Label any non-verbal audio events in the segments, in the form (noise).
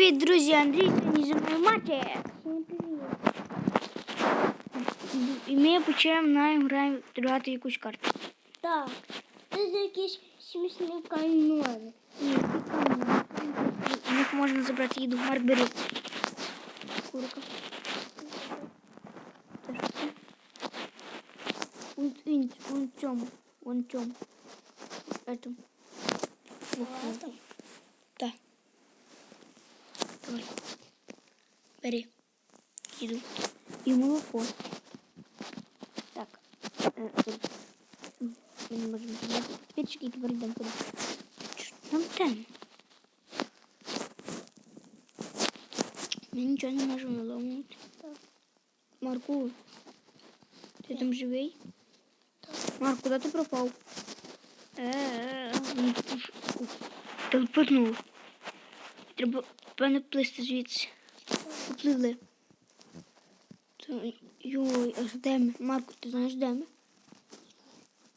Привіт, друзі! Андрій сьогодні зі мною Матя. Всім привіт. І ми починаємо граємо грати якусь карту. Так, це якийсь смішний канон. Ні, У них можна забрати їду в Марк бери. Курка. Це що це? Вон, вон, вон цьому. Вон цьому. Этому. Ладно. Так. Давай. Бери. Иду. И молоко. Так. Э, э, Мы не можем и теперь идем туда. Что там там? Мы ничего не можем наломать. Марку, ты там живей? Марк, куда ты пропал? Він пуш- ух, Телепортнув. Треба певне плисти звідси. Поплили. Йой, аж де ми? Марко, ти знаєш де ми?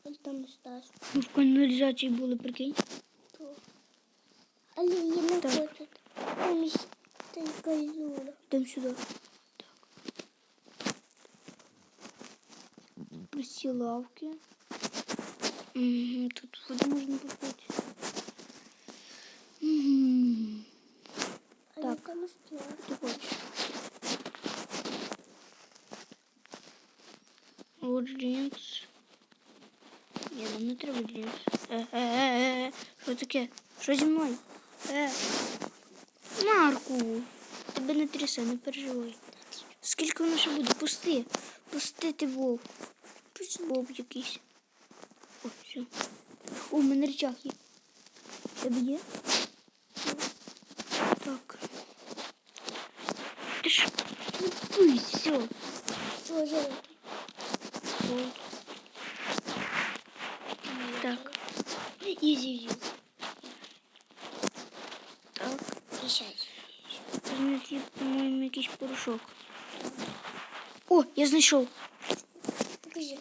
Ось там Стас. Ми в каналізації були, прикинь. Але її не Так. хочуть. Там той козура. Йдемо сюди. Так. Прості лавки. Угу, тут воду можна попити. Угу. Але Так. там Стас. Ти хочеш? От джинс. Ні, нам не треба джинс. Е-е-е. Що таке? Що зі мною? Е. Марку. Тебе не трясе, не переживай. Скільки воно ще буде? Пусти. Пусти ти вов. Боб якийсь. О, все. О, в мене речах є. Тебе є? купуй, все. Що ж? Так, Ізі. так. І щас. Візьміть, по-моєму, якийсь порошок. О, я знайшов. Покажи.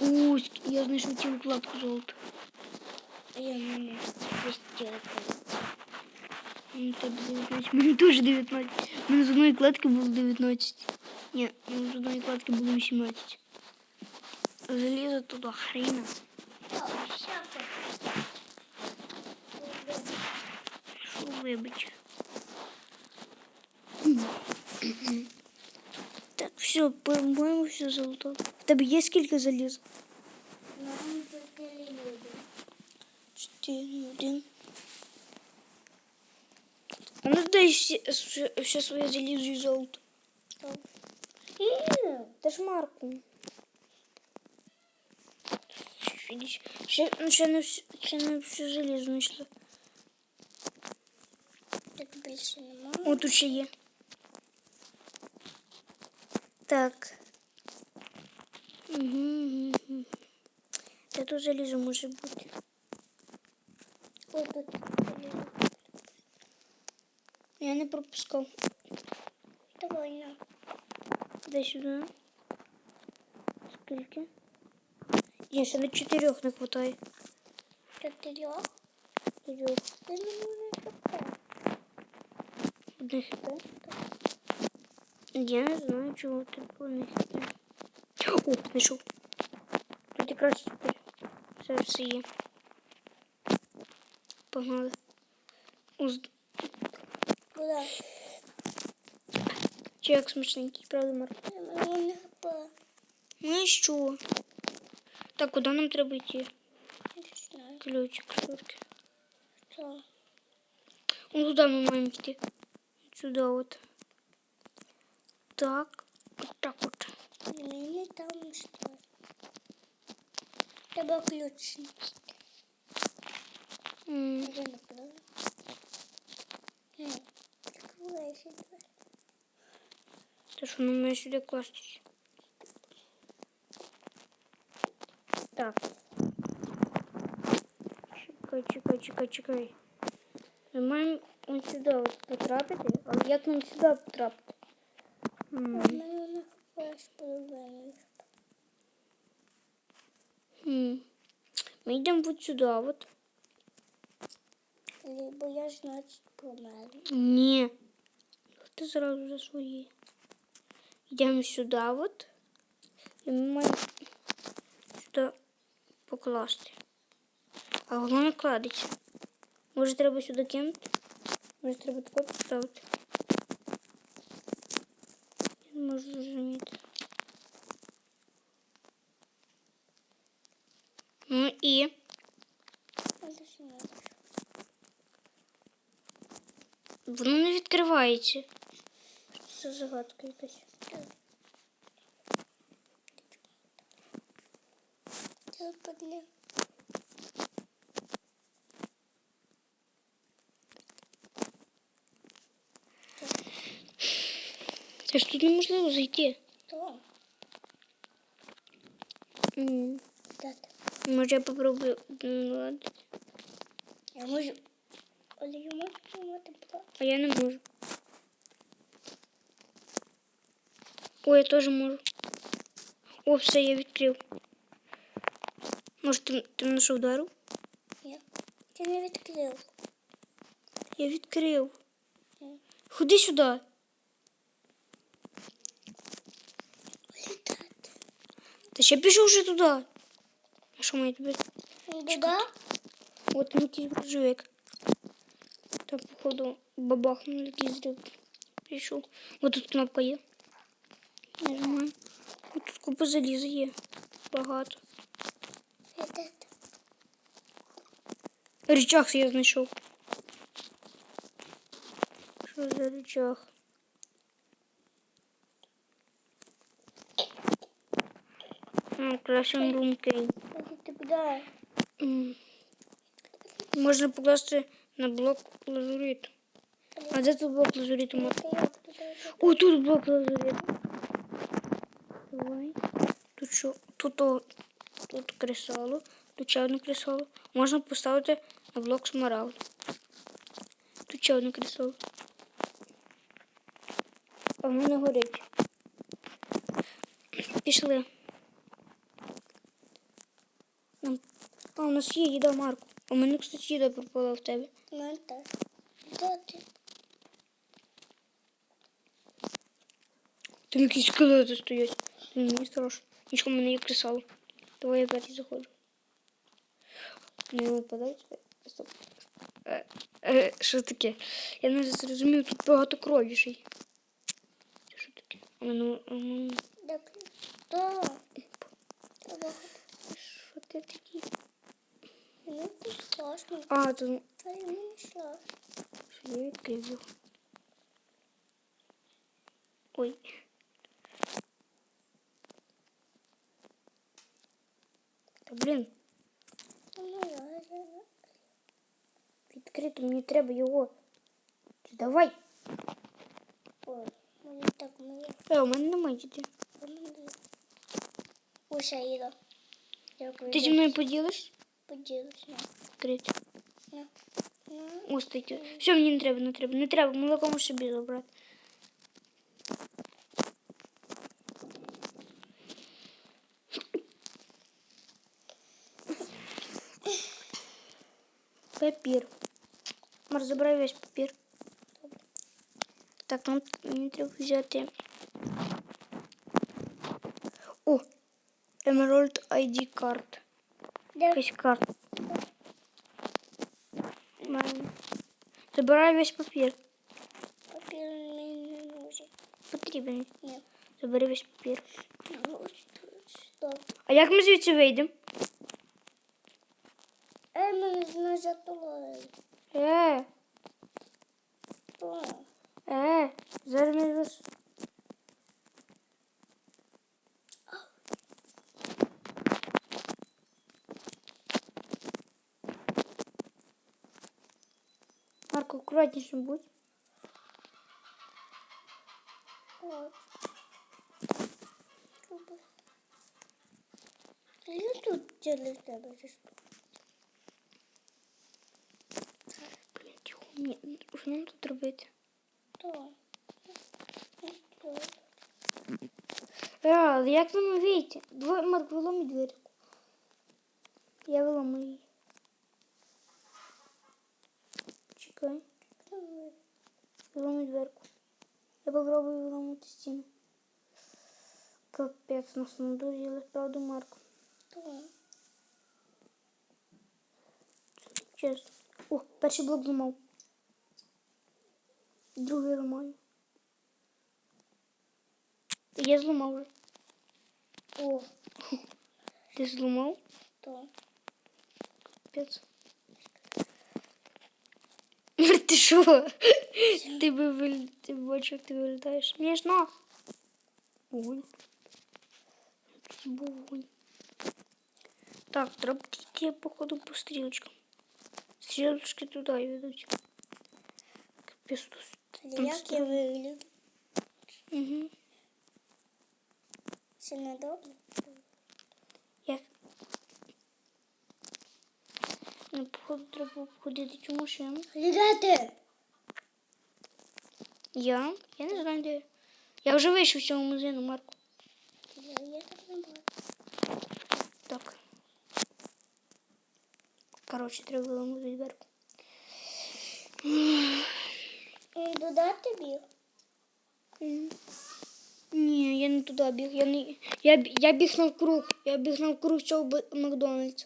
Ось, я знайшов цю укладку золота. А я не можу. Ось (laughs) телефон. Ну, тебе 19. Мені теж 19. У мене з одної кладки було 19. Ні, у мене з одної кладки було 18. Залізо туди хрена. Що вибач. Так, все, по-моєму, все золото. В тебе є скільки заліз? Нам тільки люди. Чотири, все, все, все своє залізо і золото. Та ж Марку. Ще, ну, ще, не, всю- ще не всю залізо знайшли. Так більше немає. О, тут ще є. Так. Угу, угу, угу. Та тут залізо може бути. О, тут. Я не пропускав. Давай на. Дай сюди. Скільки? Ні, ще на чотирьох не вистачає. Чотирьох. Чотирьох. Ти не можеш шукати. Одне хп. Я не знаю, чого ти одне хп. О, знайшов. Тут якраз тепер все все є. Погнали. Уз... Куди? Чек смачненький, правда, Марк? Мені не хапає. Ну і що? Так, куди нам треба йти? Не знаю. Ключик, шторки. Що? Ну, туда мы маем идти. Сюда вот. Так. Вот так вот. Мені там що? Тебе ключ. М, Відкривайся двері. Та що нам має сюди кластись? Так. Чекай, чекай, чекай, чекай. Ми маємо ось сюди от потрапити, але як нам сюди потрапити? М, Мене не хапаєш половину. м. Ми йдемо от сюди, от. бо я ж значить померла. Ні. Ти зразу за свої. Йдемо сюди от. І ми маємо сюди покласти. А воно не кладеться. Може треба сюди кинути? Може треба тако поставити? Я не можу зрозуміти. Ну і воно не відкривається. Це загадка якась. Це подне. Це ж тут неможливо зайти. То. М, Тата. Може я попробую. М, ладно. Я можу. Але я можу тримати плат. А я не можу. О, я теж можу. О, все, я відкрив. Може, ти, ти мене що вдарив? Ні. Ти не відкрив. Я відкрив. Ні. Ходи сюди. Літати. Та ще пішов вже туди. А що має тобі? Дуда? От там якийсь грузовик. Там, походу, бабахнув якийсь зрив. Пішов. От тут кнопка є. Нажимаємо. От тут купа заліза є. Багато. Літати. Рычаг я знайшов. Що за рычаг? Ну, красим румки. Ти куди? Можна покласти на блок лазуриту. А де тут блок лазуриту? Мар? Ти як туди? О, тут блок лазуриту. Давай. Тут що? Тут, тут кресало, тут ще одне кресало. Можна поставити на блок смарагд. Тут ще одне кресало. А воно не горить. Пішли. А, у нас є їда, Марку. У мене, кстати, їда пропала в тебе. Де ти? Там якісь скелети стоять. Блін, Мені страшно. Нічого в мене є кресало. Давай я опять заходжу. Не випадають. Стоп. Е, е, що таке? Я не зрозумів, тут багато крові ще й. Це Що таке? А мене, а мене... Де ти? То. Треба. Що ти такий? Ну, ти страшно. А, то Та й мені страшно. що я відкрив його. Ой. блін, Ну, я, я, я. відкрито, мені треба його. Давай. Ой, мені так моє. Е, у мене немає діти. Уша їду. Дякую. Ти зі мною поділиш? поділися. Відкрити. На. На. Ось таке. Все, мені не треба, не треба. Не треба, молоко можеш собі забрати. Папір. Мар, забирай весь папір. Так, нам мені треба взяти. О! Emerald ID карт. Де? Якась карта. Маємо. Забирай весь папір. Папір мені не нужен. Потрібен. Ні. Забери весь папір. Ну, ось Стоп. А як ми звідси вийдемо? Затулили. Е, О, е, зараз ми вас. Марко, будь. от. Чуби. Я тут через тебе чи що? Блін, тихо, ні, що нам тут робити? То. Ось тут. Е, але як нам вийти? Двоє, Марк, виломі дверку. Я виламаю її. Чекай. Виломай дверку. Я попробую виломати стіну. Капець, нас надурили, правда, Марко? Давай. Чесно. О, перший блок зламав. Другий ламаю. Я зламав вже. О, Ти зламав? то. Капець. Ти що? Ти би виль... ти бачиш, як ти вилітаєш. Смішно. Ой. Якийсь вогонь. Так, треба йти, походу, по стрілочкам. Стрілочки туди йдуть. Капець тут. там Як я? Угу. Сильно добре? Як? Ну, походу, треба обходити цю машину. Глядайте! Я? Я не знаю, де. я. Я вже вийшов з цього магазину, Марко. Я, я так не бачу. Так. Коротше, треба виламати дверку. І додати біг? Ні, я не туди біг. Я, не... я, я біг навкруг. Я біг навкруг цього Макдональдса.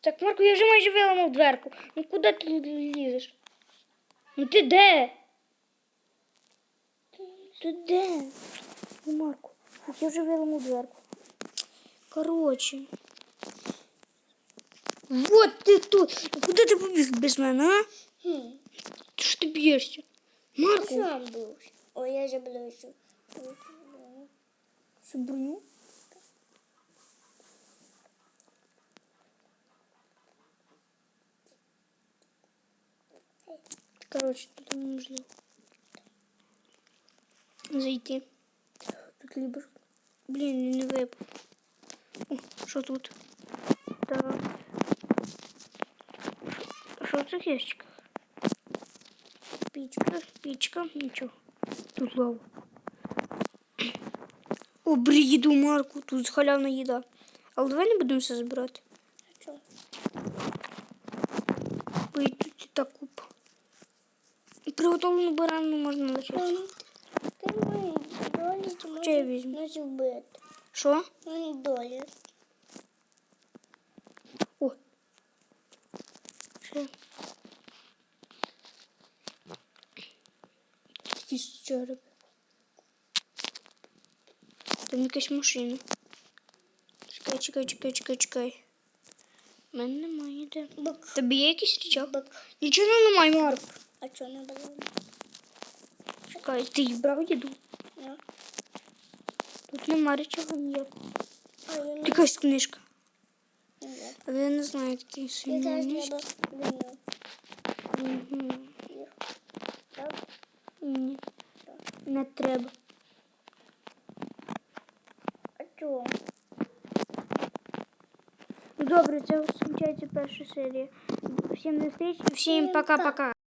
Так, Марко, я вже майже виламав дверку. Ну куди ти лізеш? Ну ти де? Ти де? Ну, Марко, я вже виламав дверку. Коротше. Вот ти тут. Куди ти побіг без мене, а? Хм. Ти ж ти б'єшся? Я Марко, сам був. Ой, я заблюся. Що броню? Короче, тут неможливо. Зайти. Тут либо... ж- Блін, він не випав. О, що тут? Так. Що в цих ящиках? Пічка, пічка, нічого. Тут лава. О, бери їду, Марку, тут халявна їда. Але давай не будемо все збирати. А що? Бо і так купа. Приготовлену барану можна лишити. Ти мої долі чи Хоча я візьму. може вбити? Що? Мої долі. О. Ще. Якісь черепи. Там якась машина. Чекай, чекай, чекай, чекай, чекай. У мене немає ніде. Бик. Тобі є якийсь річок? Бик. Нічого немає, Марк. А чого не було? Чекай, ти їх брав їду? Ну. Тут нема речого ніякого. А я не Якась книжка. Але я не знаю такі Я сильні книжки. треба Не треба. А чого? Ну добре, це скінчається перша серія. Всім на зустріч, всім Всім пока-пока.